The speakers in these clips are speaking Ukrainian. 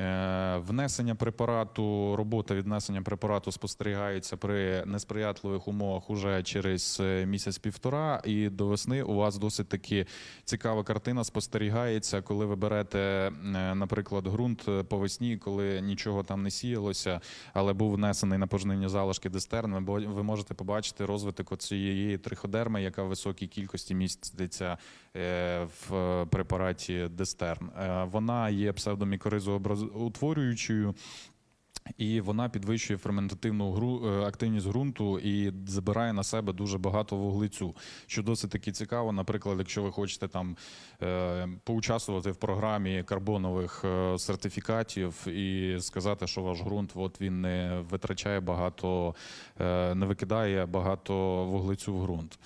Yeah. Внесення препарату, робота від внесення препарату спостерігається при несприятливих умовах уже через е, місяць-півтора, і до весни у вас досить таки цікава картина спостерігається, коли ви берете, е, наприклад, ґрунт е, по весні, коли нічого там не сіялося, але був внесений на пожнивні залишки дистерн. Ви можете побачити розвиток цієї триходерми, яка в високій кількості міститься в препараті дистерн. Вона є псевдомікоризоутворюючою. І вона підвищує ферментативну гру, е, активність ґрунту і забирає на себе дуже багато вуглецю, що досить таки цікаво. Наприклад, якщо ви хочете там е, поучаствувати в програмі карбонових е, сертифікатів і сказати, що ваш ґрунт от він не витрачає багато, не викидає багато вуглецю в ґрунт.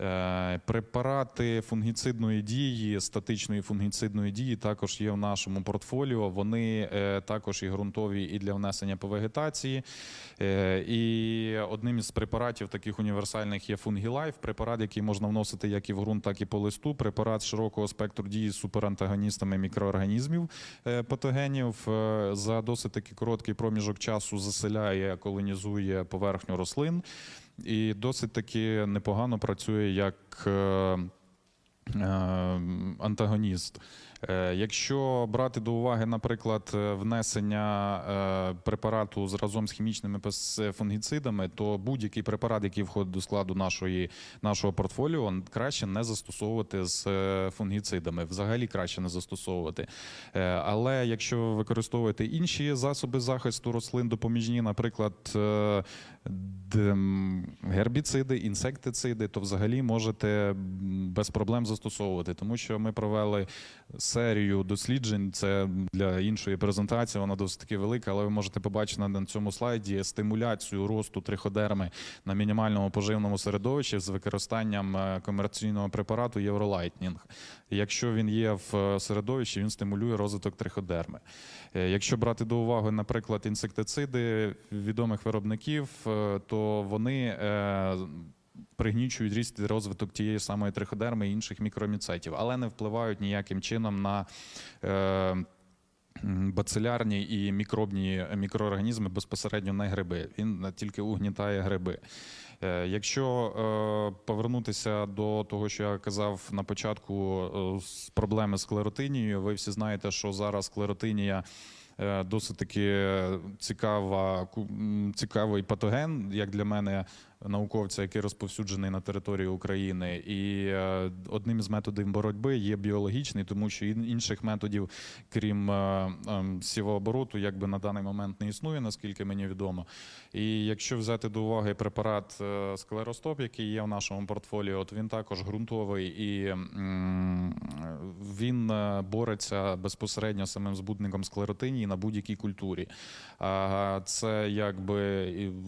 Е, Препарати фунгіцидної дії, статичної фунгіцидної дії також є в нашому портфоліо. Вони е, також і ґрунтові і для внесення по вегетації. Е, І одним із препаратів таких універсальних є фунгілайф, препарат, який можна вносити як і в ґрунт, так і по листу. Препарат широкого спектру дії з суперантагоністами мікроорганізмів патогенів. За досить таки короткий проміжок часу заселяє, колонізує поверхню рослин і досить таки непогано працює як е, е, антагоніст. Е, Якщо брати до уваги, наприклад, внесення препарату з разом з хімічними фунгіцидами, то будь-який препарат, який входить до складу нашої, нашого портфоліо, краще не застосовувати з фунгіцидами. Взагалі краще не застосовувати. Але якщо ви використовуєте інші засоби захисту рослин допоміжні, наприклад, гербіциди, інсектициди, то взагалі можете без проблем застосовувати, тому що ми провели серію досліджень. Це для іншої презентації, вона досить таки велика, але ви можете побачити на цьому слайді стимуляцію росту триходерми на мінімальному поживному середовищі з використанням е, комерційного препарату Євролайтнінг. Якщо він є в е, середовищі, він стимулює розвиток триходерми. Е, Якщо брати до уваги, наприклад, інсектициди відомих виробників, е, то вони е, пригнічують ріст розвиток тієї самої триходерми і інших мікроміцетів, але не впливають ніяким чином на е, бацилярні і мікробні мікроорганізми безпосередньо не гриби. Він тільки угнітає гриби. Е, Якщо е, повернутися до того, що я казав на початку е, з проблеми з склеротинією, ви всі знаєте, що зараз склеротинія е, досить таки цікава, ку- цікавий патоген, як для мене, науковця, який розповсюджений на території України. І е, одним із методів боротьби є біологічний, тому що інших методів, крім е, ем, сівообороту, якби на даний момент не існує, наскільки мені відомо. І якщо взяти до уваги препарат е, склеростоп, який є в нашому портфоліо, то він також ґрунтовий і він бореться безпосередньо з самим збудником склеротинії на будь-якій культурі. Це якби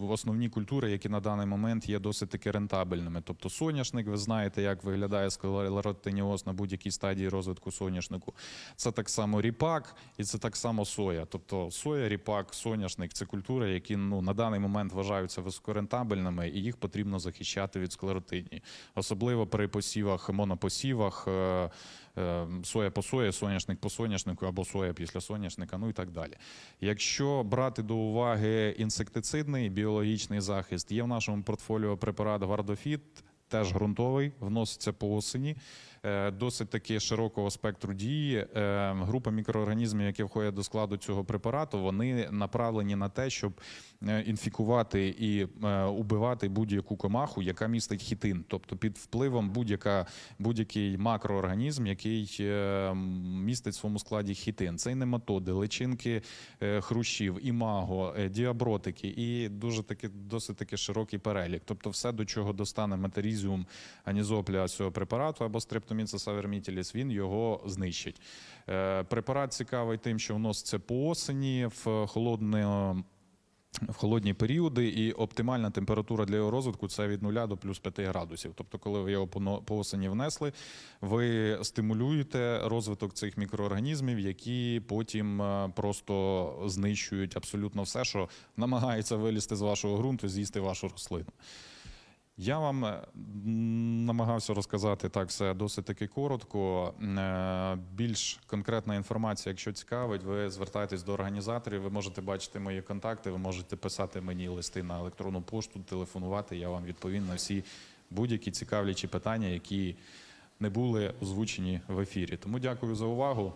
основні культури, які на даний момент є досить таки рентабельними. Тобто соняшник, ви знаєте, як виглядає склеротиніоз на будь-якій стадії розвитку соняшнику. Це так само ріпак і це так само соя. Тобто соя, ріпак, соняшник це культури, які ну на даний момент вважаються високорентабельними, і їх потрібно захищати від склеротинії, особливо при посівах, монопосівах. е, е, Соя по сої, соняшник по соняшнику або соя після соняшника, ну і так далі. Якщо брати до уваги інсектицидний біологічний захист, є в нашому портфоліо препарат Гардофіт, теж ґрунтовий, вноситься по осені. Е, Досить таки широкого спектру дії. Е, Група мікроорганізмів, які входять до складу цього препарату, вони направлені на те, щоб е, інфікувати і убивати будь-яку комаху, яка містить хітин, тобто під впливом будь-яка будь-який макроорганізм, який містить в своєму складі хітин. Це і нематоди, личинки хрущів, імаго, діабротики і дуже таки досить таки широкий перелік. Тобто, все, до чого достане метарізіум анізопля цього препарату або стрептоміцис авермітіліс, він його знищить. Е, Препарат цікавий тим, що вноситься по осені в холодне в холодні періоди, і оптимальна температура для його розвитку це від 0 до плюс 5 градусів. Тобто, коли ви його по осені внесли, ви стимулюєте розвиток цих мікроорганізмів, які потім е, просто знищують абсолютно все, що намагається вилізти з вашого ґрунту, з'їсти вашу рослину. Я вам е, намагався розказати так все досить таки коротко. Е, Більш конкретна інформація, якщо цікавить, ви звертайтесь до організаторів. Ви можете бачити мої контакти, ви можете писати мені листи на електронну пошту, телефонувати. Я вам відповім на всі будь-які цікавлячі питання, які не були озвучені в ефірі. Тому дякую за увагу.